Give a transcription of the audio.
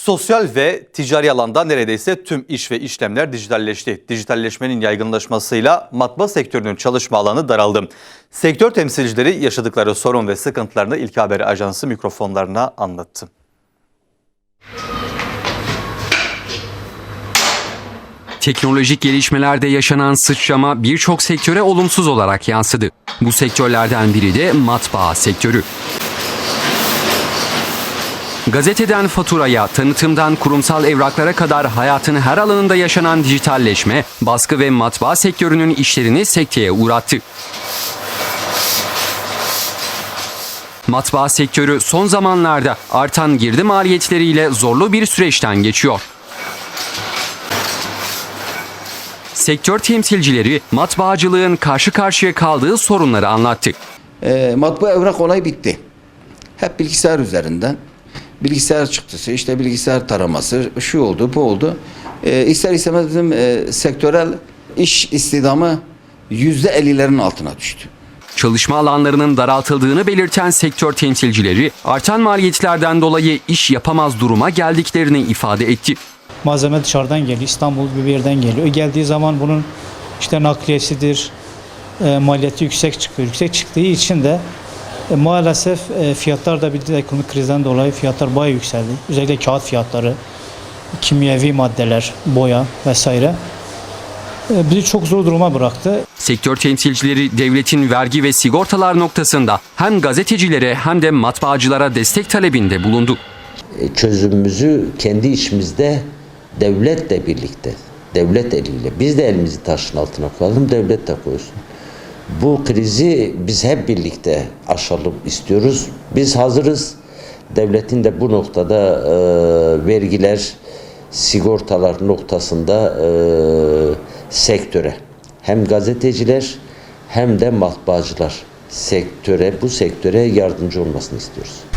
Sosyal ve ticari alanda neredeyse tüm iş ve işlemler dijitalleşti. Dijitalleşmenin yaygınlaşmasıyla matbaa sektörünün çalışma alanı daraldı. Sektör temsilcileri yaşadıkları sorun ve sıkıntılarını İlk Haber Ajansı mikrofonlarına anlattı. Teknolojik gelişmelerde yaşanan sıçrama birçok sektöre olumsuz olarak yansıdı. Bu sektörlerden biri de matbaa sektörü. Gazeteden faturaya, tanıtımdan kurumsal evraklara kadar hayatın her alanında yaşanan dijitalleşme, baskı ve matbaa sektörünün işlerini sekteye uğrattı. Matbaa sektörü son zamanlarda artan girdi maliyetleriyle zorlu bir süreçten geçiyor. Sektör temsilcileri matbaacılığın karşı karşıya kaldığı sorunları anlattı. E, matbaa evrak olay bitti. Hep bilgisayar üzerinden. Bilgisayar çıktısı, işte bilgisayar taraması, şu oldu, bu oldu. E, ister istemez bizim e, sektörel iş istidamı yüzde ellilerin altına düştü. Çalışma alanlarının daraltıldığını belirten sektör temsilcileri artan maliyetlerden dolayı iş yapamaz duruma geldiklerini ifade etti. Malzeme dışarıdan geliyor. İstanbul gibi bir yerden geliyor. Geldiği zaman bunun işte nakliyesidir, e, maliyeti yüksek çıkıyor. Yüksek çıktığı için de e, maalesef e, fiyatlar da bir de ekonomik krizden dolayı fiyatlar bayağı yükseldi. Özellikle kağıt fiyatları, kimyevi maddeler, boya vesaire e, bizi çok zor duruma bıraktı. Sektör temsilcileri devletin vergi ve sigortalar noktasında hem gazetecilere hem de matbaacılara destek talebinde bulundu. E, çözümümüzü kendi içimizde devletle birlikte, devlet eliyle biz de elimizi taşın altına koyalım, devlet de koysun. Bu krizi biz hep birlikte aşalım istiyoruz. Biz hazırız. Devletin de bu noktada e, vergiler, sigortalar noktasında e, sektöre hem gazeteciler hem de matbaacılar sektöre bu sektöre yardımcı olmasını istiyoruz.